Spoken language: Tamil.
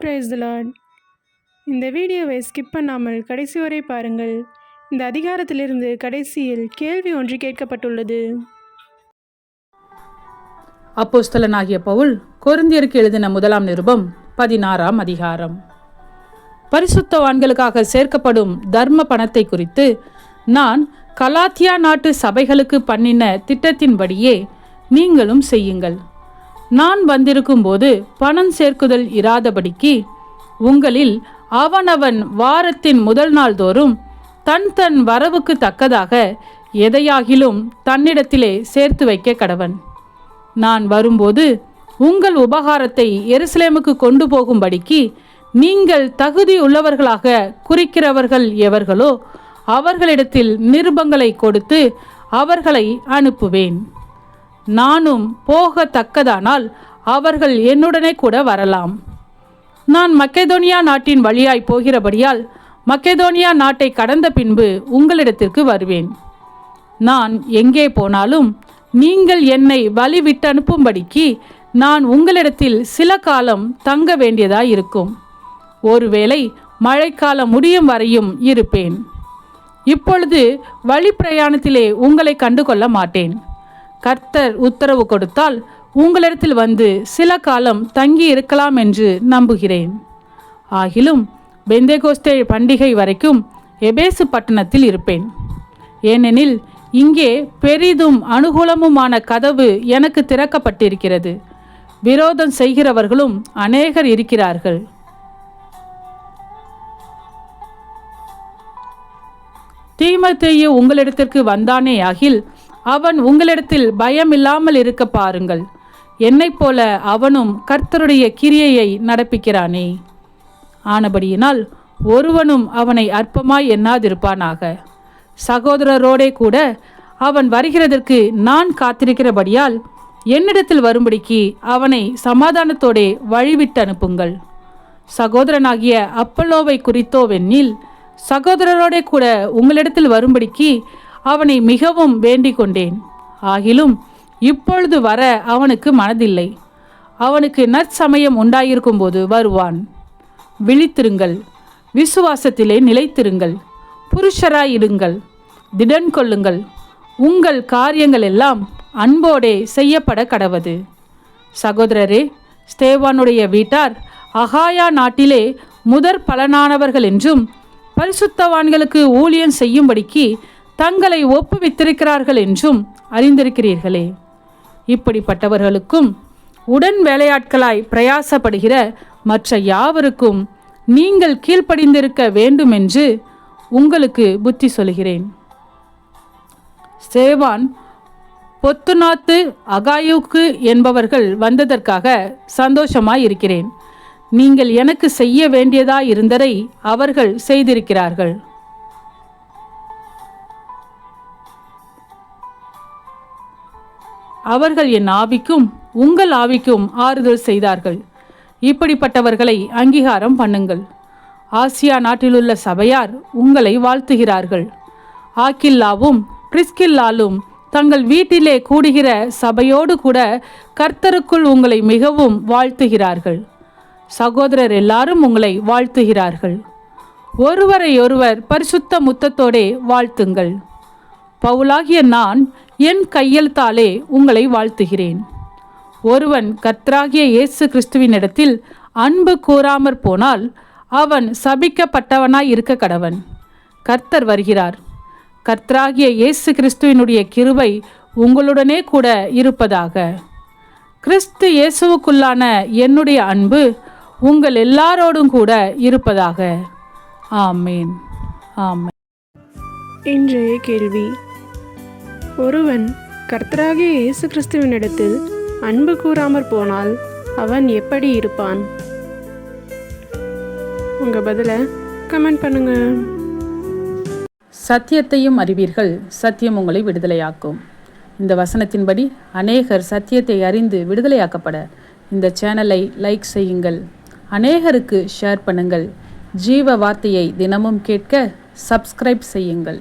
பிரைஸ் லார்ட் இந்த வீடியோவை ஸ்கிப் பண்ணாமல் கடைசி வரை பாருங்கள். இந்த அதிகாரத்திலிருந்து கடைசியில் கேள்வி ஒன்று கேட்கப்பட்டுள்ளது. அப்போஸ்தலனாகிய பவுல் கொருந்தியருக்கு எழுதின முதலாம் நிருபம் பதினாறாம் அதிகாரம். பரிசுத்தவான்களுக்காக சேர்க்கப்படும் தர்ம பணத்தை குறித்து நான் கலாத்தியா நாட்டு சபைகளுக்கு பண்ணின திட்டத்தின்படியே நீங்களும் செய்யுங்கள். நான் வந்திருக்கும்போது பணம் சேர்க்குதல் இராதபடிக்கு உங்களில் அவனவன் வாரத்தின் முதல் நாள் தோறும் தன் தன் வரவுக்கு தக்கதாக எதையாகிலும் தன்னிடத்திலே சேர்த்து வைக்க கடவன். நான் வரும்போது உங்கள் உபகாரத்தை எருசலேமுக்கு கொண்டு போகும்படிக்கு நீங்கள் தகுதி உள்ளவர்களாக குறிக்கிறவர்கள் எவர்களோ அவர்களிடத்தில் நிருபங்களை கொடுத்து அவர்களை அனுப்புவேன். நானும் போகத்தக்கதானால் அவர்கள் என்னுடனே கூட வரலாம். நான் மக்கெதோனியா நாட்டின் வழியாய் போகிறபடியால் மக்கெதோனியா நாட்டை கடந்த பின்பு உங்களிடத்திற்கு வருவேன். நான் எங்கே போனாலும் நீங்கள் என்னை வழி விட்டனுப்பும்படிக்கு நான் உங்களிடத்தில் சில காலம் தங்க வேண்டியதாயிருக்கும். ஒருவேளை மழைக்காலம் முடியும் வரையும் இருப்பேன். இப்பொழுது வழி பிரயாணத்திலே உங்களை கண்டுகொள்ள மாட்டேன். கர்த்தர் உத்தரவு கொடுத்தால் உங்களிடத்தில் வந்து சில காலம் தங்கி இருக்கலாம் என்று நம்புகிறேன். ஆகிலும் பெந்தேகோஸ்தே பண்டிகை வரைக்கும் எபேசு பட்டணத்தில் இருப்பேன். ஏனெனில் இங்கே பெரிதும் அனுகூலமுமான கதவு எனக்கு திறக்கப்பட்டிருக்கிறது. விரோதம் செய்கிறவர்களும் அநேகர் இருக்கிறார்கள். தீமத்தேயு உங்களிடத்திற்கு வந்தானே ஆகில் அவன் உங்களிடத்தில் பயம் இல்லாமல் இருக்க பாருங்கள். என்னைப் போல அவனும் கர்த்தருடைய கிரியையை நடப்பிக்கிறானே. ஆனபடியினால் ஒருவனும் அவனை அற்பமாய் எண்ணாதிருப்பானாக. சகோதரரோடே கூட அவன் வருகிறதற்கு நான் காத்திருக்கிறபடியால் என்னிடத்தில் வரும்படிக்கு அவனை சமாதானத்தோடே வழிவிட்டு அனுப்புங்கள். சகோதரனாகிய அப்பல்லோவை குறித்தோவென்னில் சகோதரரோடே கூட உங்களிடத்தில் வரும்படிக்கு அவனை மிகவும் வேண்டிக் கொண்டேன் ஆகிலும் இப்பொழுது வர அவனுக்கு மனதில்லை. அவனுக்கு நற்சமயம் உண்டாயிருக்கும்போது வருவான். விழித்திருங்கள். விசுவாசத்திலே நிலைத்திருங்கள். புருஷராயிருங்கள் திடன் கொள்ளுங்கள் உங்கள் காரியங்கள் எல்லாம் அன்போடே செய்யப்பட கடவது. சகோதரரே ஸ்தேவானுடைய வீட்டார் அகாயா நாட்டிலே முதற் பலனானவர்கள் என்றும் பரிசுத்தவான்களுக்கு ஊழியம் செய்யும்படிக்கு தங்களை ஒப்புவித்திருக்கிறார்கள் என்றும் அறிந்திருக்கிறீர்களே. இப்படிப்பட்டவர்களுக்கும் உடன் வேலையாட்களாய் பிரயாசப்படுகிற மற்ற யாவருக்கும் நீங்கள் கீழ்ப்படிந்திருக்க வேண்டுமென்று உங்களுக்கு புத்தி சொல்கிறேன். சேவான் பொத்துநாத்து அகாயுக்கு என்பவர்கள் வந்ததற்காக சந்தோஷமாய் இருக்கிறேன். நீங்கள் எனக்கு செய்ய வேண்டியதாயிருந்ததை அவர்கள் செய்திருக்கிறார்கள். அவர்கள் என் ஆவிக்கும் உங்கள் ஆவிக்கும் ஆறுதல் செய்தார்கள். இப்படிப்பட்டவர்களை அங்கீகாரம் பண்ணுங்கள். ஆசியா நாட்டிலுள்ள சபையார் உங்களை வாழ்த்துகிறார்கள். ஆக்கில்லாவும் பிரிஸ்கில்லாலும் தங்கள் வீட்டிலே கூடுகிற சபையோடு கூட கர்த்தருக்குள் உங்களை மிகவும் வாழ்த்துகிறார்கள். சகோதரர் எல்லாரும் உங்களை வாழ்த்துகிறார்கள். ஒருவரையொருவர் பரிசுத்த முத்தத்தோடே வாழ்த்துங்கள். பவுலாகிய நான் என் கையெழுத்தாலே உங்களை வாழ்த்துகிறேன். ஒருவன் கர்த்தராகிய இயேசு கிறிஸ்துவினிடத்தில் அன்பு கூறாமற் போனால் அவன் சபிக்கப்பட்டவனாய் இருக்க கடவன். கர்த்தர் வருகிறார். கர்த்தராகிய இயேசு கிறிஸ்துவினுடைய கிருபை உங்களுடனே கூட இருப்பதாக. கிறிஸ்து இயேசுவுக்குள்ளான என்னுடைய அன்பு உங்கள் எல்லாரோடும் கூட இருப்பதாக. ஆமேன். ஆமேன். இன்றைய கேள்வி ஒருவன் கர்த்தராகிய இயேசு கிறிஸ்துவினிடத்தில் அன்பு கூறாமற் போனால் அவன் எப்படி இருப்பான்? உங்கள் பதிலை கமெண்ட் பண்ணுங்கள் சத்தியத்தையும் அறிவீர்கள் சத்தியம் உங்களை விடுதலையாக்கும். இந்த வசனத்தின்படி அநேகர் சத்தியத்தை அறிந்து விடுதலையாக்கப்பட இந்த சேனலை லைக் செய்யுங்கள். அநேகருக்கு ஷேர் பண்ணுங்கள். ஜீவ வார்த்தையை தினமும் கேட்க சப்ஸ்கிரைப் செய்யுங்கள்.